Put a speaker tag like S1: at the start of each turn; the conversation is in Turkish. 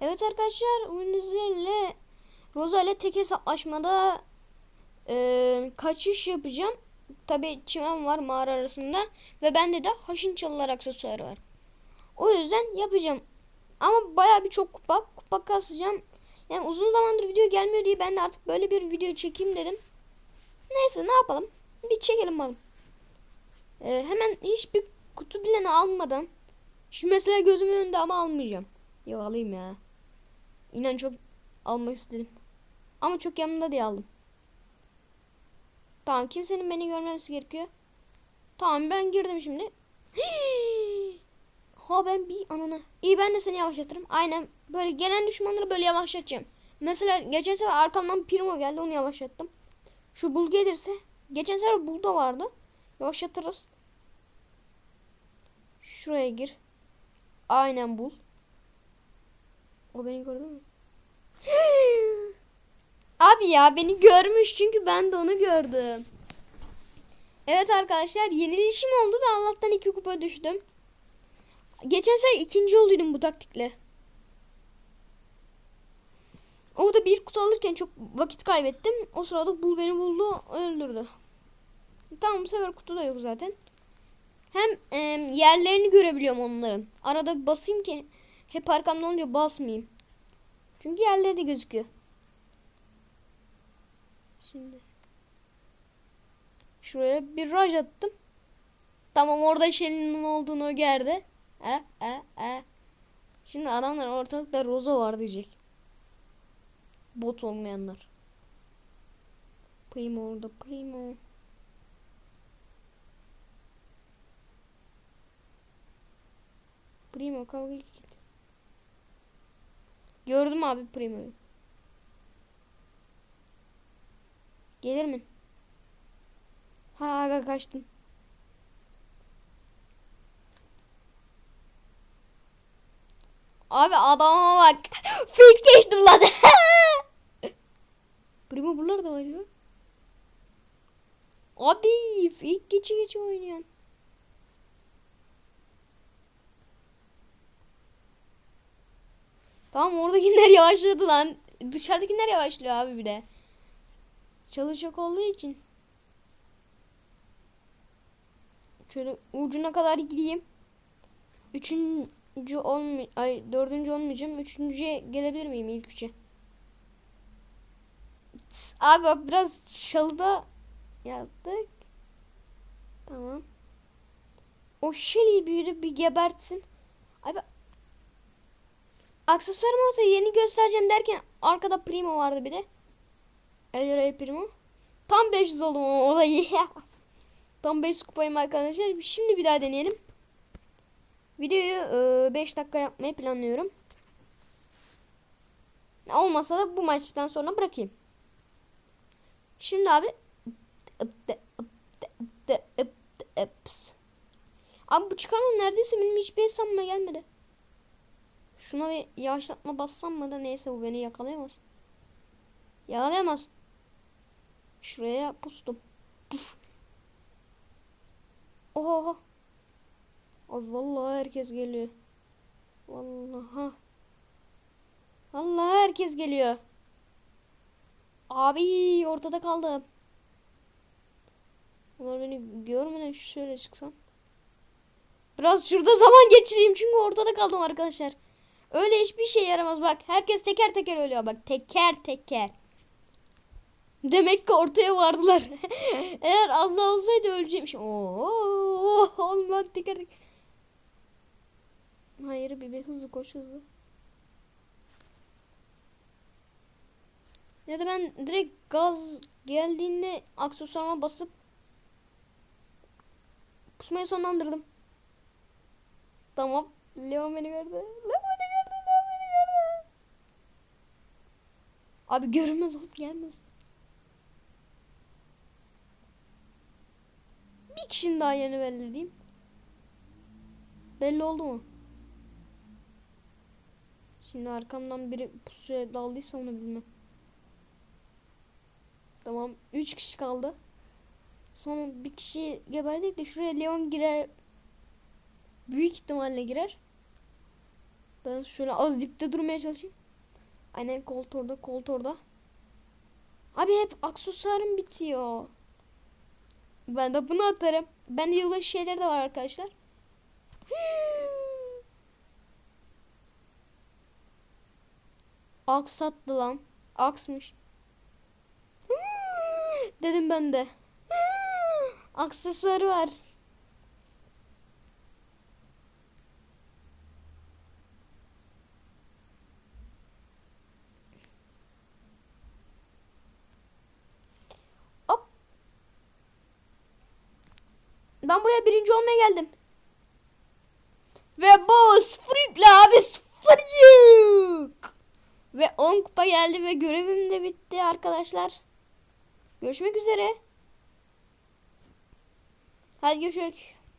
S1: Evet arkadaşlar bugün sizlerle Rosa ile tek hesaplaşmada e, kaçış yapacağım. Tabi çimen var mağara arasında ve bende de haşin çalılar aksesuarı var. O yüzden yapacağım. Ama baya bir çok kupa, kupa kasacağım. Yani uzun zamandır video gelmiyor diye ben de artık böyle bir video çekeyim dedim. Neyse ne yapalım? Bir çekelim bakalım. E, hemen hiçbir kutu bile almadan şu mesela gözümün önünde ama almayacağım. Yok alayım ya. İnan çok almak istedim. Ama çok yanımda diye aldım. Tamam kimsenin beni görmemesi gerekiyor. Tamam ben girdim şimdi. ha ben bir ananı. İyi ben de seni yavaşlatırım. Aynen böyle gelen düşmanları böyle yavaşlatacağım. Mesela geçen sefer arkamdan Primo geldi onu yavaşlattım. Şu bul gelirse. Geçen sefer bul da vardı. Yavaşlatırız. Şuraya gir. Aynen bul. O beni gördü mü? Abi ya beni görmüş çünkü ben de onu gördüm. Evet arkadaşlar yenilişim oldu da Allah'tan iki kupa düştüm. Geçen sene ikinci olduydum bu taktikle. Orada bir kutu alırken çok vakit kaybettim. O sırada bul beni buldu öldürdü. Tamam bu sefer kutu da yok zaten. Hem e, yerlerini görebiliyorum onların. Arada basayım ki hep arkamda olunca basmayayım. Çünkü yerleri de gözüküyor. Şimdi şuraya bir raj attım. Tamam orada Shelly'nin olduğunu gördü. E, e, e. Şimdi adamlar ortalıkta Rozo var diyecek. Bot olmayanlar. Primo orada Primo. Primo kavga. Gördüm abi Primo'yu. Gelir mi? Ha aga kaçtım. Abi adama bak. Fake geçtim lan. Primo buralarda mı acaba? Abi fake geçi geçi oynuyor. Tamam oradakiler yavaşladı lan. Dışarıdakiler yavaşlıyor abi bir de. Çalışacak olduğu için. Şöyle ucuna kadar gideyim. Üçüncü olmay ay dördüncü olmayacağım. Üçüncüye gelebilir miyim ilk üçe? Abi bak biraz çalıda yaptık. Tamam. O Shelly'i biri bir gebertsin. Abi aksesuarım olsa yeni göstereceğim derken arkada Primo vardı bir de. El Rey Primo. Tam 500 oldum ama olayı. Tam 500 kupayım arkadaşlar. Şimdi bir daha deneyelim. Videoyu 5 dakika yapmayı planlıyorum. Olmasa da bu maçtan sonra bırakayım. Şimdi abi Abi bu çıkarma neredeyse benim hiçbir hesabıma gelmedi. Şuna bir yavaşlatma bassam mı da neyse bu beni yakalayamaz. Yakalayamaz. Şuraya pustum. Puf. Oha oha. Abi vallahi herkes geliyor. Vallahi. Vallahi herkes geliyor. Abi ortada kaldım. Onlar beni görmeden şöyle çıksam. Biraz şurada zaman geçireyim çünkü ortada kaldım arkadaşlar. Öyle hiçbir şey yaramaz bak. Herkes teker teker ölüyor bak. Teker teker. Demek ki ortaya vardılar. Eğer az daha olsaydı öleceğim. Oo, Allah teker teker. Hayır bir, bir hızlı koş hızlı. Ya da ben direkt gaz geldiğinde aksesuarıma basıp pusmayı sonlandırdım. Tamam. Leon beni gördü. Leon beni gördü. Leon beni gördü. Abi görünmez olup gelmez. Bir kişinin daha yerini belli diyeyim. Belli oldu mu? Şimdi arkamdan biri pusuya daldıysa onu bilmem. Tamam. Üç kişi kaldı. Son bir kişi geberdik de şuraya Leon girer. Büyük ihtimalle girer. Ben şöyle az dipte durmaya çalışayım. Aynen kolt orada kolt orada. Abi hep aksesuarım bitiyor. Ben de bunu atarım. Ben yılbaşı şeyleri de var arkadaşlar. Aks attı lan. Aksmış. Dedim ben de. Aksesuarı var. Ben buraya birinci olmaya geldim. Ve bu sıfır yükle abi sıfır yük. Ve 10 kupa geldi ve görevim de bitti arkadaşlar. Görüşmek üzere. Hadi görüşürüz.